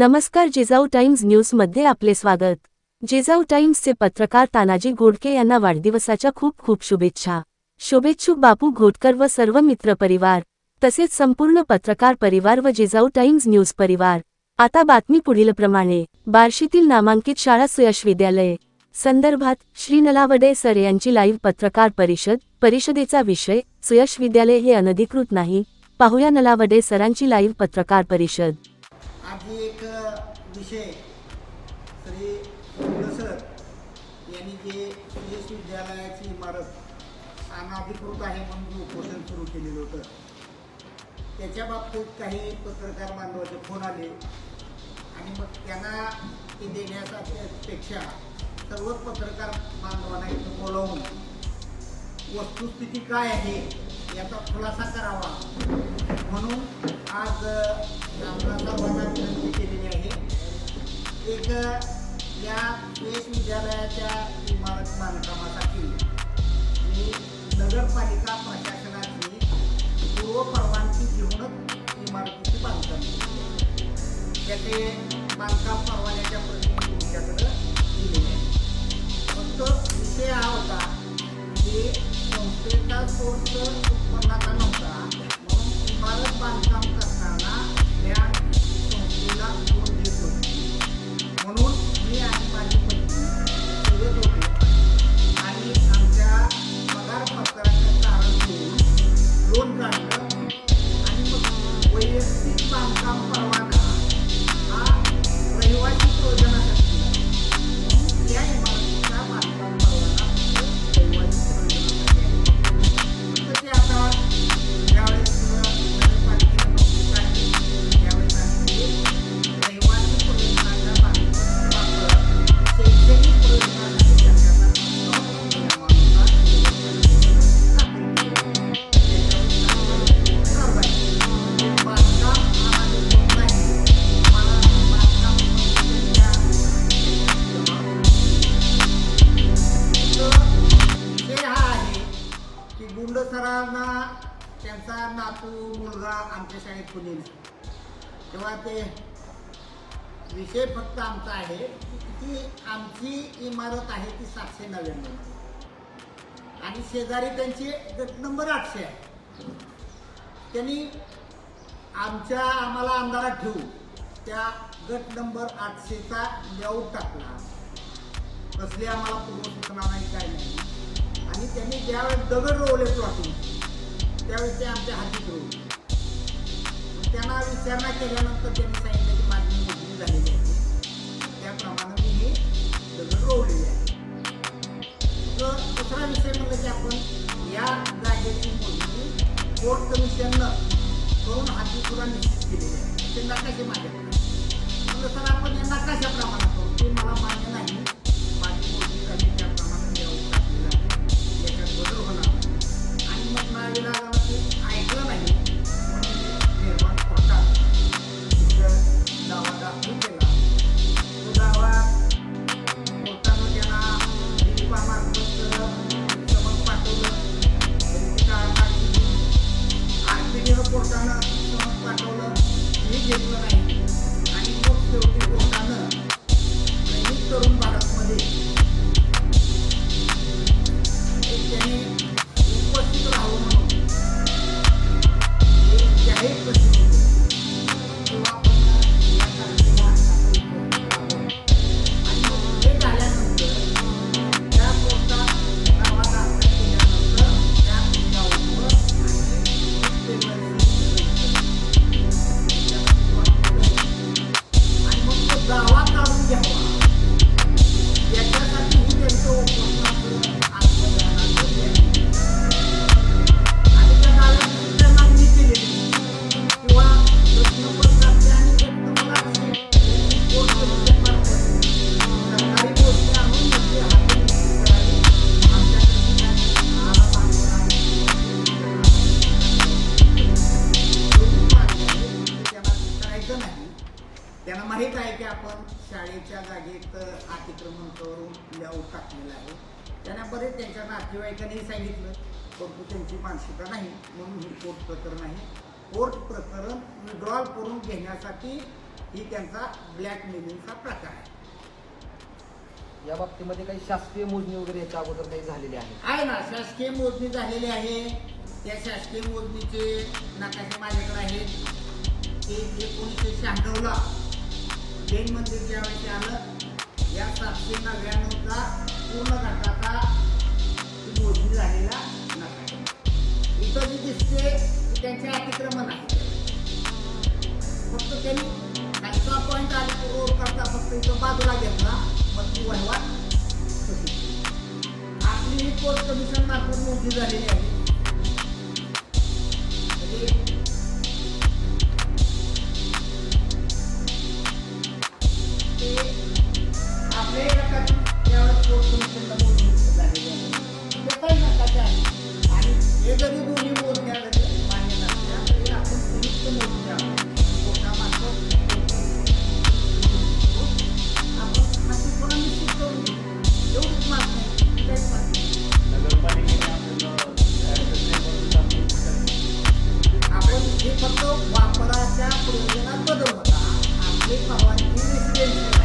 नमस्कार जिजाऊ टाइम्स न्यूजमध्ये आपले स्वागत. जिजाऊ टाइम्सचे पत्रकार तानाजी घोडके यांना वाढदिवसाच्या खूप खूप शुभेच्छा. शुभेच्छुक बापू घोटकर व सर्व मित्रपरिवार तसेच संपूर्ण पत्रकार परिवार व जिजाऊ टाइम्स न्यूज परिवार. आता बातमी पुढीलप्रमाणे बार्शीतील नामांकित शाळा सुयश विद्यालय. संदर्भात श्री नलावडे सर यांची लाईव्ह पत्रकार परिषद परिषदेचा विषय सुयश विद्यालय हे अनधिकृत नाही. पाहूया नलावडे सरांची लाईव्ह पत्रकार परिषद. आज एक विषय श्री मुंडे सर यांनी जे यश विद्यालयाची इमारत अनाधिकृत आहे म्हणून उपोषण सुरू केलेलं होतं. त्याच्या बाबतीत काही पत्रकार बांधवाचे फोन आले आणि मग त्यांना ते देण्याचा पेक्षा सर्वच पत्रकार बांधवांना इथं बोलावून वस्तुस्थिती काय आहे? याचा खुलासा करावा. म्हणून आज अ, सर्वांना विनंती केलेली आहे. एक या सुयश विद्यालयाच्या इमारत बांधकामासाठी मी नगरपालिका प्रशासनाची पूर्व परवानगी घेऊनच इमारतीचे बांधकाम त्याचे बांधकाम परवान्याच्या प्रती तुमच्याकडं दिलेले आहे. फक्त विषय हा होता की Kita tutup penata noda, mengalami pantang त्यांचा मुलगा आमच्या शाळेत कोणी नाही. तेव्हा ते विषय फक्त आमचा आहे की आमची इमारत आहे ती सातशे नव्याण्णव. आणि शेजारी त्यांची गट नंबर आठशे आहे. त्यांनी आमच्या आम्हाला अंधारात ठेवू त्या गट नंबर आठशेचा लेआउट टाकला. कसली आम्हाला पूर्वसूचना नाही काय नाही. आणि त्यांनी ज्यावेळेस दगड रोवले प्लॉटिंग त्यावेळेस ते आमच्या हाती विचारणा केल्यानंतर त्यांनी सांगितलं की माझी मोजणी झालेली आहे. त्याप्रमाणे मी हे दगड रोवलेले आहे. तर दुसरा विषय म्हणलं की आपण या जागेची मोजणी कोर्ट कमिशननं करून हातीपुरा निश्चित केलेली आहे. ते नकाशे माझ्याकडे म्हणलं सर आपण या नकाशाप्रमाणे करू. ते मला मान्य त्यांच्या नातेवाईकांनी सांगितलं परंतु त्यांची मानसिकता नाही म्हणून हे कोर्ट प्रकरण आहे. कोर्ट प्रकरण विड्रॉल करून घेण्यासाठी ही त्यांचा ब्लॅकमेलिंगचा प्रकार आहे. या बाबतीमध्ये काही शास्त्रीय मोजणी वगैरे याच्या अगोदर काही झालेली आहे आहे ना शासकीय मोजणी झालेली आहे. त्या शासकीय मोजणीचे नकाशे माझ्याकडे आहेत. ते एकोणीसशे शहाण्णवला जैन मंदिर ज्यावेळेस आलं या सातशे नव्याण्णवचा पूर्ण घटाचा मोजणी झालेला नकाशा इथं जी दिसते ती त्यांचे अतिक्रमण आहे फक्त त्यांनी त्यांचा पॉईंट आले रोड करता फक्त इथं बाजूला घेतला मग ती व्यवहार आपली ही कोर्ट कमिशन मार्फत मोठी झालेली आहे. रेसिडेन्शियल आहे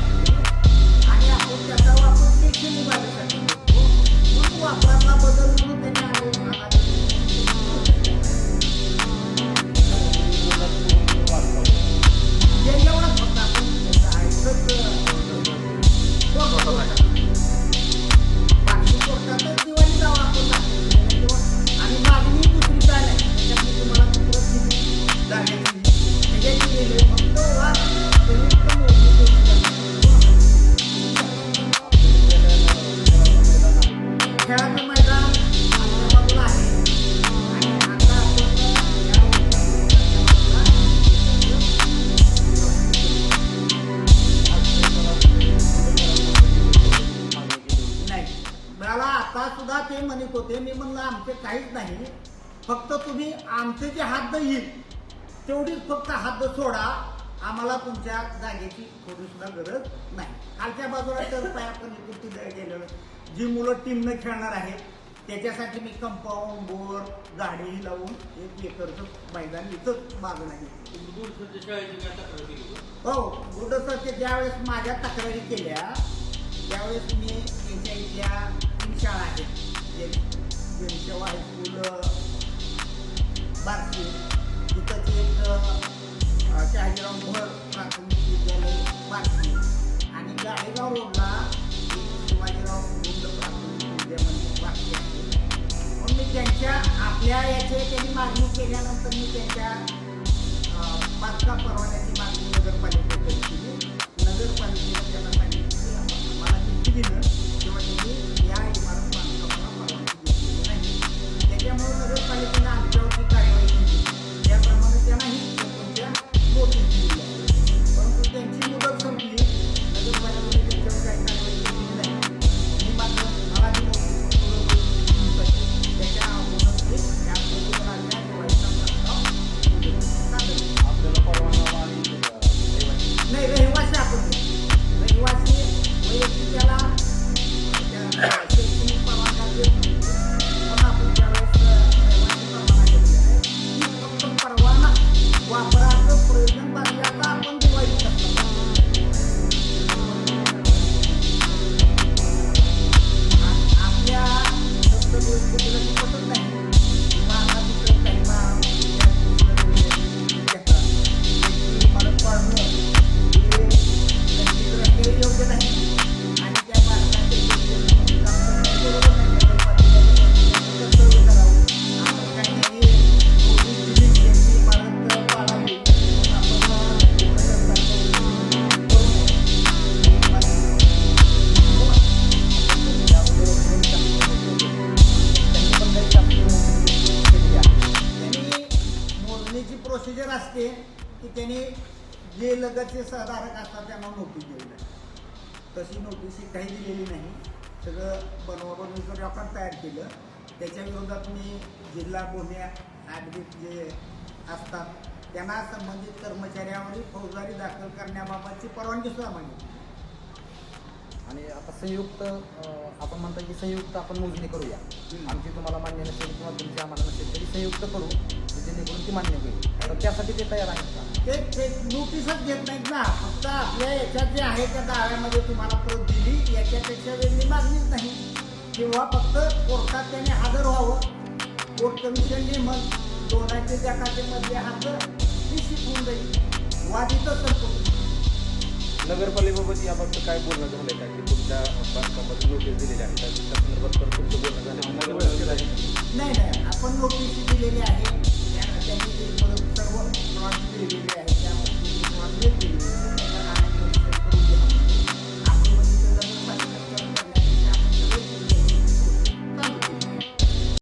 म्हणत होते मी म्हणलं आमचे काहीच नाही. फक्त तुम्ही आमचे जे हद्द येईल तेवढीच फक्त हद्द सोडा. आम्हाला तुमच्या जागेची थोडीसुद्धा गरज नाही. खालच्या बाजूला तर पाय आपण इथून गेलेलो जी मुलं टीमनं खेळणार आहेत त्याच्यासाठी मी कंपाऊंड बोर झाडी लावून एक एकरचं मैदान इथंच मागणं आहे. हो गुड सरचे ज्यावेळेस माझ्या तक्रारी केल्या त्यावेळेस मी त्यांच्या इथल्या तीन शाळा आहेत. जे जनसेवा हायस्कूल बारकी तिथंच एक अ, भर प्राथमिक विद्यालय बारकी आणि गाडेगाव रोडला एक शिवाजीराव गुंड प्राथमिक विद्यालय बारकी आहे मग मी त्यांच्या आपल्या याचे त्यांनी मागणी केल्यानंतर मी त्यांच्या अ, बांधकाम परवान्याची मागणी नगरपालिका असते की त्यांनी जे लगतचे सहधारक असतात त्यांना नोटीस दिली तशी नोटीस काही दिलेली नाही. सगळं बनवाबनवीचं रेकॉर्ड तयार केलं त्याच्या विरोधात मी जिल्हा गुन्हे ॲडमिट जे असतात त्यांना संबंधित कर्मचाऱ्यावरील फौजदारी दाखल करण्याबाबतची परवानगी सुद्धा मागितली. आणि आता संयुक्त आपण म्हणता की संयुक्त आपण मोजणी करूया. आमची तुम्हाला मान्य नसेल किंवा तुमची आम्हाला नसेल तरी संयुक्त करू. जेणेकरून ती मान्य होईल तर त्यासाठी ते तयार आहेत. का ते ते नोटीसच घेत नाहीत ना. फक्त आपल्या याच्यात जे आहे त्या दाव्यामध्ये तुम्हाला प्रत दिली याच्यापेक्षा वेगळी मागणीच नाही. किंवा फक्त कोर्टात त्याने हजर व्हावं. कोर्ट कमिशन नेमल दोनाचे मधले हक्क निश्चित होऊन जाईल. वाद इथं संपतो. नगरपालिकेबाबत याबाबत काय बोलणं झालंय का? की तुमच्या बांधकामाची नोटीस दिलेली आहे. त्या संदर्भात पण तुमचं बोलणं झालं नाही नाही. आपण नोटीस दिलेली आहे. I'm not Thank you.